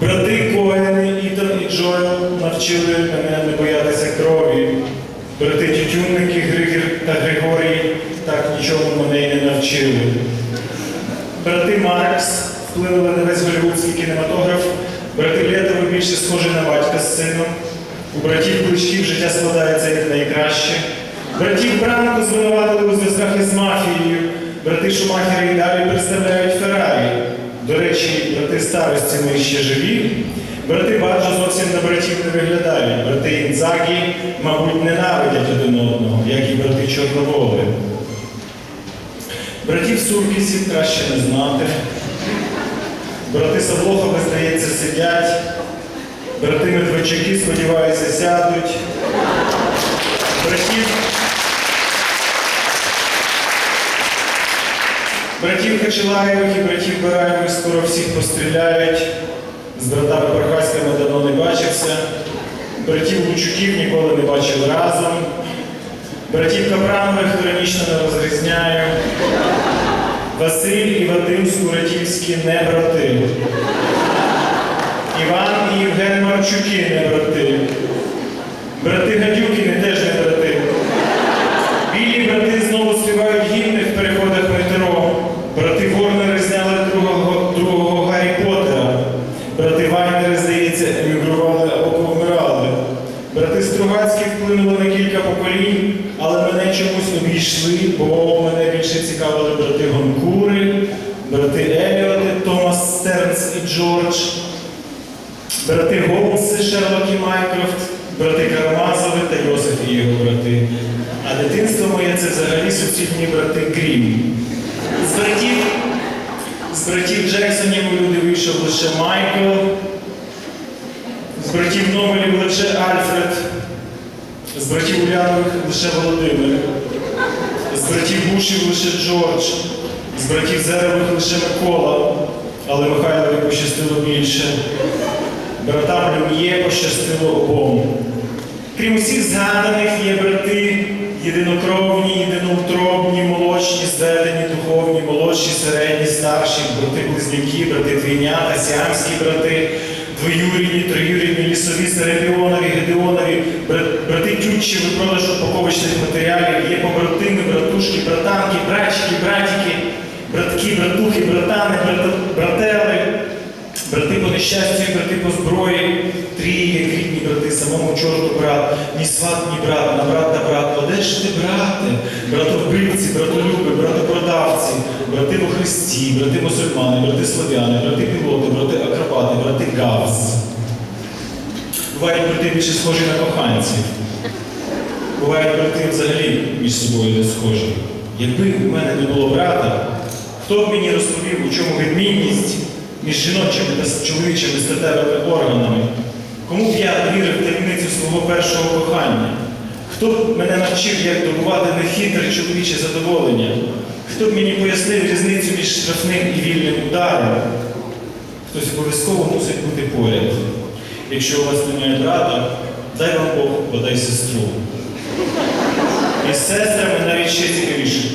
Брати Коени, Ітан і Джоел навчили мене не боятися крові. Брати Тютюнники, Григір та Григорій так нічого мене й не навчили. Брати Маркс вплинули на весь голівудський кінематограф. Брати Лєтови більше схожі на батька з сином. У братів Кличків життя складається як найкраще. Братів Бранко звинуватили у зв'язках із мафією. Брати Шумахери і далі представляють Феррарі. Старості ми ще живі. Брати Баджо зовсім на братів не виглядають. Брати Інзагі, мабуть, ненавидять один одного, як і брати Чорноволи. Братів Суркісів краще не знати. Брати Савлохови, здається, сидять. Брати Медведчуки, сподіваюся, сядуть. Братів. Братів Хачилаєвих і братів Бараєвих скоро всіх постріляють. З братами Пархаськими давно не бачився. Братів Лучуків ніколи не бачив разом. Братів Капранових хронічно не розрізняю. Василь і Вадим Скуратівські не брати. Іван і Євген Марчуки не брати. Брати Гадюкіни теж не брати. Білі брати знову співають гімни Брати Стругацькі вплинули на кілька поколінь, але мене чомусь обійшли, бо мене більше цікавили брати Гонкури, брати Еліоти, Томас Стернс і Джордж. Брати Голмси, Шерлок і Майкрофт, брати Карамазови та Йосиф і його брати. А дитинство моє це взагалі сусідні брати Грім. З братів, з братів Джексонів у люди вийшов лише Майкл, з братів Номелів лише Альфред, з братів Улянових лише Володимир, з братів Бушів лише Джордж, з братів Зеревих лише Микола, але Михайлові пощастило більше. Братам Люм'є пощастило обом. Крім усіх згаданих, є брати єдинокровні, єдиноутробні, молочні, зведені, духовні, молодші, середні, старші, брати близнюки, брати двійнята, сіамські брати, двоюрідні, троюрідні, лісові, серебіонові, брати продаж упаковочних матеріалів, є побратими, братушки, братанки, братчики, братики, братки, братухи, братани, брата- братели. Брати по нещастю, брати по зброї, тріє, рідні брати, самому чорту брат, ні сват, ні брат, на брат. А де ж ти, брате? Братовбивці, братолюби, братопродавці, брати во Христі, брати мусульмани, брати славяни, брати пілоти, брати акробати, брати гавз. Бувають брати більше схожі на коханців. Бувають брати взагалі між собою не схожі. Якби у мене не було брата, хто б мені розповів, у чому відмінність між жіночими та чоловічими статевими органами? Кому б я довірив таємницю свого першого кохання? Хто б мене навчив, як добувати нехитре чоловіче задоволення? Хто б мені пояснив різницю між штрафним і вільним ударом? Хтось обов'язково мусить бути поряд. Якщо у вас немає брата, дай вам Бог, подай сестру. І з сестрами навіть ще цікавіше.